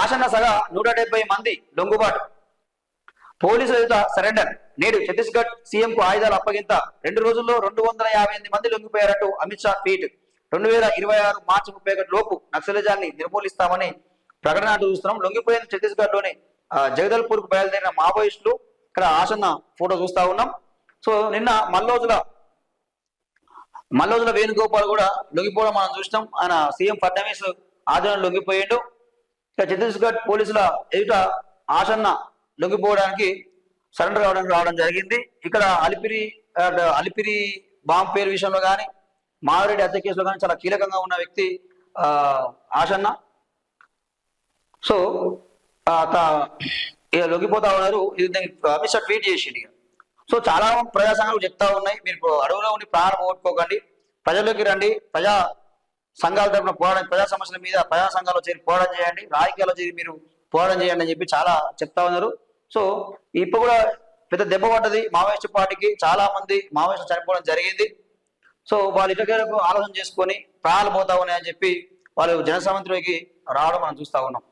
ఆసన్న సగా నూట డెబ్బై మంది లొంగుబాటు. పోలీసుల ఎదుట సరెండర్. నేడు ఛత్తీస్గఢ్ సీఎంకు ఆయుధాలు అప్పగింత. రెండు రోజుల్లో రెండు వందల యాభై ఎనిమిది మంది లొంగిపోయారంటూ అమిత్ షా ట్వీట్. రెండు వేల ఇరవై ఆరు మార్చి ముప్పై ఒకటి లోపు నక్సలిజాన్ని నిర్మూలిస్తామని ప్రకటన చూస్తున్నాం. లొంగిపోయిన ఛత్తీస్గఢ్లోని జగదల్పూర్కు బయలుదేరిన మావోయిస్టులు ఇక్కడ ఆసన్న ఫోటో చూస్తా ఉన్నాం. సో నిన్న మల్లోజుల మల్లోజుల వేణుగోపాల్ కూడా లొంగిపోవడం మనం చూసినాం. ఆయన సీఎం ఫడ్నవీస్ ఆధ్వర్యంలో లొంగిపోయిండు. ఇక ఛత్తీస్గఢ్ పోలీసుల ఎదుట ఆసన్న లొంగిపోవడానికి సరెండర్ అవడం రావడం జరిగింది. ఇక్కడ అలిపిరి అలిపిరి బాంబ్ పేరు విషయంలో కానీ మావిరెడ్డి హత్య కేసులో కానీ చాలా కీలకంగా ఉన్న వ్యక్తి ఆసన్న. సో ఇక లొంగిపోతా ఉన్నారు. ఇది అమిత్ షా ట్వీట్ చేసిండు ఇక. సో చాలా ప్రజా సంఘాలు చెప్తా ఉన్నాయి. మీరు ఇప్పుడు అడవులో ఉండి ప్రాణం పోగొట్టుకోకండి. ప్రజల్లోకి రండి. ప్రజా సంఘాల తరపున పోరాటం ప్రజా సమస్యల మీద ప్రజా సంఘాల్లో చేరి పోరాటం చేయండి రాజకీయాల్లో చేరి మీరు పోరాటం చేయండి అని చెప్పి చాలా చెప్తా ఉన్నారు. సో ఇప్పుడు కూడా పెద్ద దెబ్బ పడ్డది మావోయిస్టు పార్టీకి. చాలా మంది మావోయిస్టులు చనిపోవడం జరిగింది. సో వాళ్ళు ఇటకేలకు ఆలోచన చేసుకొని ప్రాణాలు పోతా ఉన్నాయని చెప్పి వాళ్ళు జనసమంతిలోకి రావడం మనం చూస్తా ఉన్నాం.